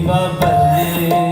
बदले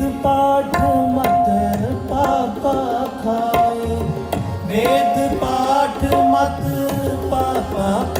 ਵੇਦ ਪਾਠ ਮਤ ਪਾਪਾ ਖਾਏ ਵੇਦ ਪਾਠ ਮਤ ਪਾਪਾ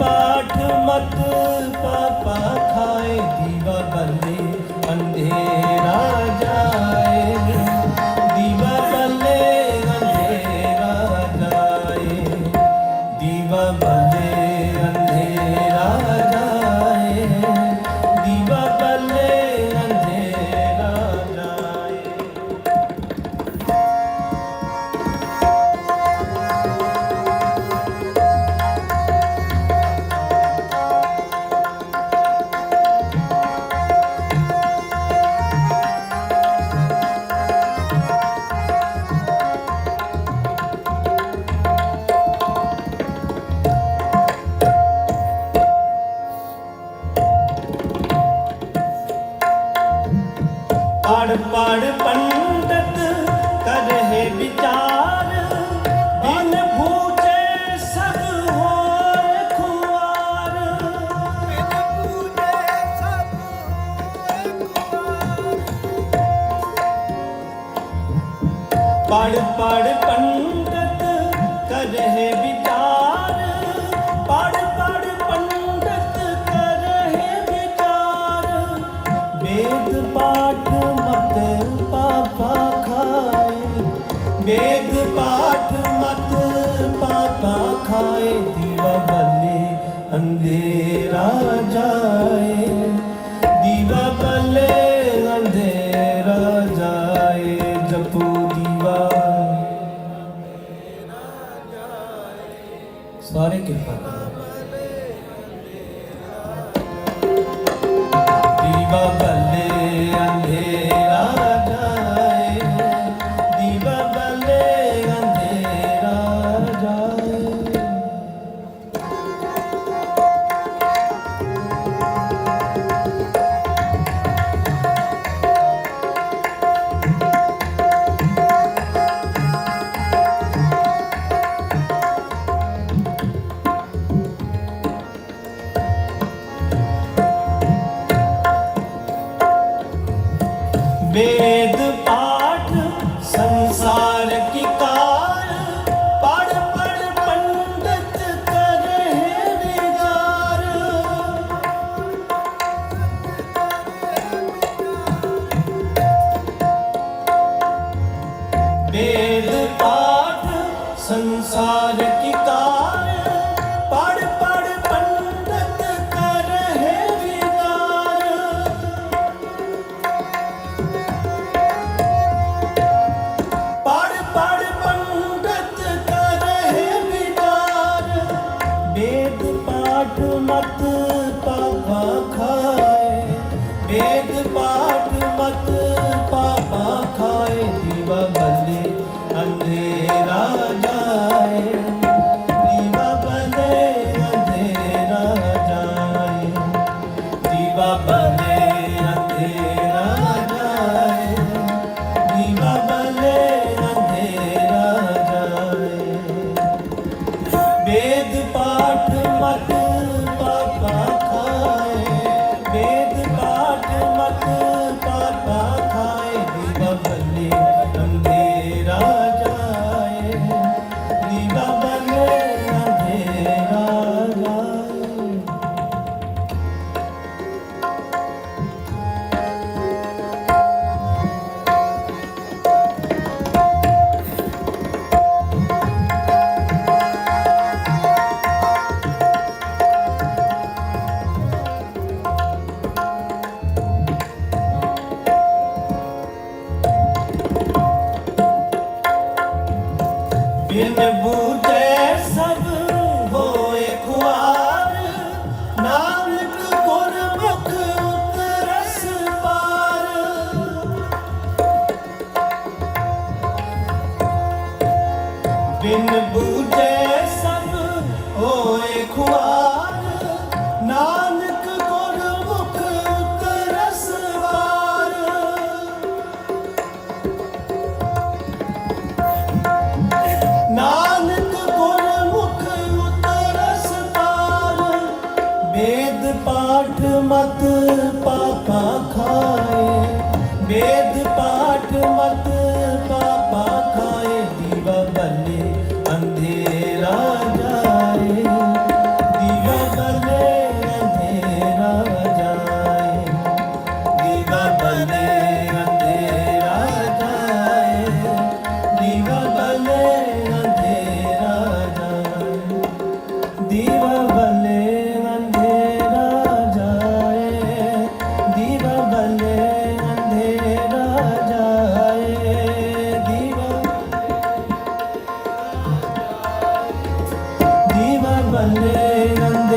ਪਾਠ ਮਤ ਪਾਪਾ ਖਾਏ ਦੀਵਾ ਬੱਲੇ ਅੰਧੇਰੇ பாடு பாடு ਵੇਦ ਦੀਵਾ ਬੱਲੇ